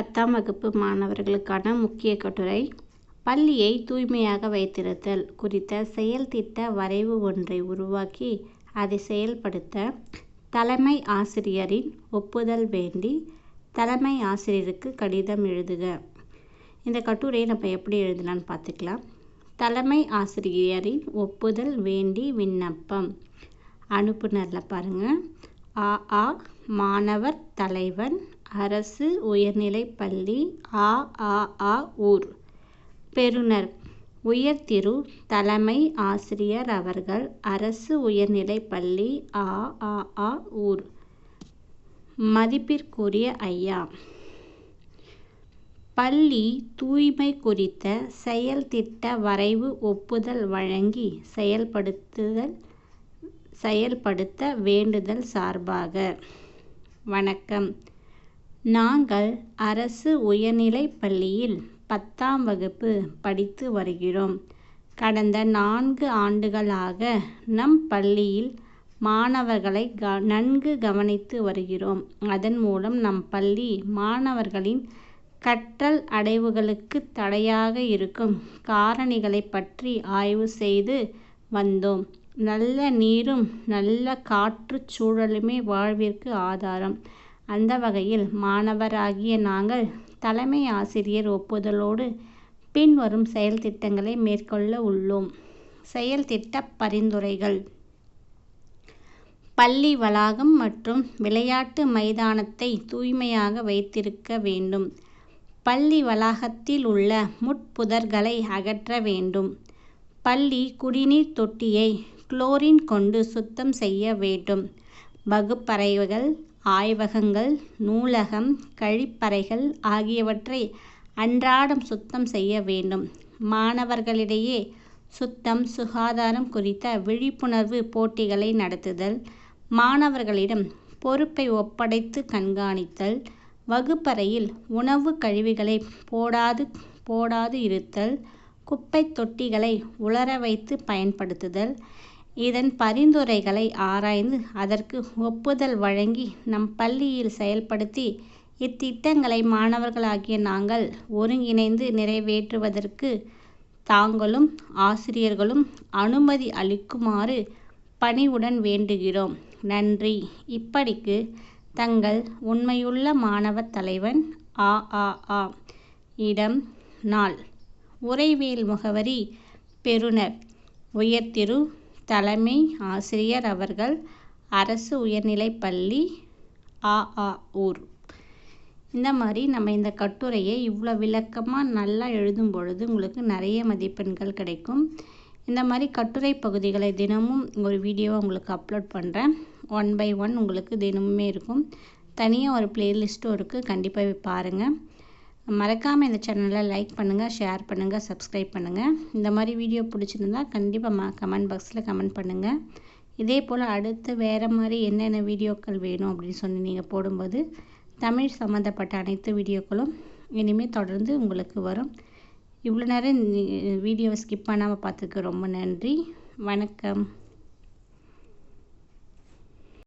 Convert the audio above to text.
பத்தாம் வகுப்பு மாணவர்களுக்கான முக்கிய கட்டுரை பள்ளியை தூய்மையாக வைத்திருத்தல் குறித்த செயல் திட்ட வரைவு ஒன்றை உருவாக்கி அதை செயல்படுத்த தலைமை ஆசிரியரின் ஒப்புதல் வேண்டி தலைமை ஆசிரியருக்கு கடிதம் எழுதுக. இந்த கட்டுரையை நம்ம எப்படி எழுதலாம்னு பார்த்துக்கலாம். தலைமை ஆசிரியரின் ஒப்புதல் வேண்டி விண்ணப்பம். அனுப்புனரில் பாருங்கள் ஆ ஆ மாணவர் தலைவன் அரசு உயர்நிலைப்பள்ளி ஆ ஆ ஆ ஊர். பெறுநர் உயர்திரு தலைமை ஆசிரியர் அவர்கள் அரசு உயர்நிலைப்பள்ளி ஆ ஆ ஆ ஊர். மதிப்பிற்குரிய ஐயா பள்ளி தூய்மை குறித்த செயல் திட்ட வரைவு ஒப்புதல் வழங்கி செயல்படுத்துதல் செயல்படுத்த வேண்டுதல் சார்பாக. வணக்கம். நாங்கள் அரசு உயர்நிலைப் பள்ளியில் பத்தாம் வகுப்பு படித்து வருகிறோம். கடந்த நான்கு ஆண்டுகளாக நம் பள்ளியில் மாணவர்களை க நன்கு கவனித்து வருகிறோம். அதன் மூலம் நம் பள்ளி மாணவர்களின் கற்றல் அடைவுகளுக்கு தடையாக இருக்கும் காரணிகளை பற்றி ஆய்வு செய்து வந்தோம். நல்ல நீரும் நல்ல காற்றுச் சூழலுமே வாழ்விற்கு ஆதாரம். அந்த வகையில் மாணவராகிய நாங்கள் தலைமை ஆசிரியர் ஒப்புதலோடு பின்வரும் செயல் திட்டங்களை மேற்கொள்ள உள்ளோம். செயல் திட்ட பரிந்துரைகள். பள்ளி வளாகம் மற்றும் விளையாட்டு மைதானத்தை தூய்மையாக வைத்திருக்க வேண்டும். பள்ளி வளாகத்தில் உள்ள முட்புதர்களை அகற்ற வேண்டும். பள்ளி குடிநீர் தொட்டியை குளோரின் கொண்டு சுத்தம் செய்ய வேண்டும். வகுப்பறைகள் ஆய்வகங்கள் நூலகம் கழிப்பறைகள் ஆகியவற்றை அன்றாடம் சுத்தம் செய்ய வேண்டும். மாணவர்களிடையே சுத்தம் சுகாதாரம் குறித்த விழிப்புணர்வு போட்டிகளை நடத்துதல் மாணவர்களிடம் பொறுப்பை ஒப்படைத்து கண்காணித்தல் வகுப்பறையில் உணவு கழிவுகளை போடாது போடாது இருத்தல் குப்பை தொட்டிகளை உலர வைத்து பயன்படுத்துதல் இதன் பரிந்துரைகளை ஆராய்ந்து அதற்கு ஒப்புதல் வழங்கி நம் பள்ளியில் செயல்படுத்தி இத்திட்டங்களை மாணவர்களாகிய நாங்கள் ஒருங்கிணைந்து நிறைவேற்றுவதற்கு தாங்களும் ஆசிரியர்களும் அனுமதி அளிக்குமாறு பணிவுடன் வேண்டுகிறோம். நன்றி. இப்படிக்கு தங்கள் உண்மையுள்ள மாணவ தலைவன் ஆ ஆ ஆ. இடம் நாள். உறைவேல் முகவரி பெறுநர் உயர்திரு தலைமை ஆசிரியர் அவர்கள் அரசு உயர்நிலைப் பள்ளி ஆ ஆ ஊர். இந்த மாதிரி நம்ம இந்த கட்டுரையை இவ்வளோ விளக்கமாக நல்லா எழுதும் பொழுது உங்களுக்கு நிறைய மதிப்பெண்கள் கிடைக்கும். இந்த மாதிரி கட்டுரை பகுதிகளை தினமும் ஒரு வீடியோவை உங்களுக்கு அப்லோட் பண்ணுறேன் ஒன் பை ஒன் உங்களுக்கு தினமுமே இருக்கும். தனியாக ஒரு பிளேலிஸ்ட்டும் இருக்குது கண்டிப்பாக பாருங்கள் மறக்காமல் இந்த சேனலை லைக் பண்ணுங்கள் ஷேர் பண்ணுங்கள் சப்ஸ்கிரைப் பண்ணுங்கள் இந்த மாதிரி வீடியோ பிடிச்சிருந்தா கண்டிப்பாக மா கமெண்ட் பாக்ஸில் கமெண்ட் பண்ணுங்கள் இதே போல் அடுத்து வேறு மாதிரி என்னென்ன வீடியோக்கள் வேணும் அப்படின்னு சொல்லி நீங்கள் போடும்போது தமிழ் சம்மந்தப்பட்ட அனைத்து வீடியோக்களும் இனிமேல் தொடர்ந்து உங்களுக்கு வரும். இவ்வளோ நேரம் வீடியோவை ஸ்கிப் பண்ணாமல் பார்த்துக்க ரொம்ப நன்றி. வணக்கம்.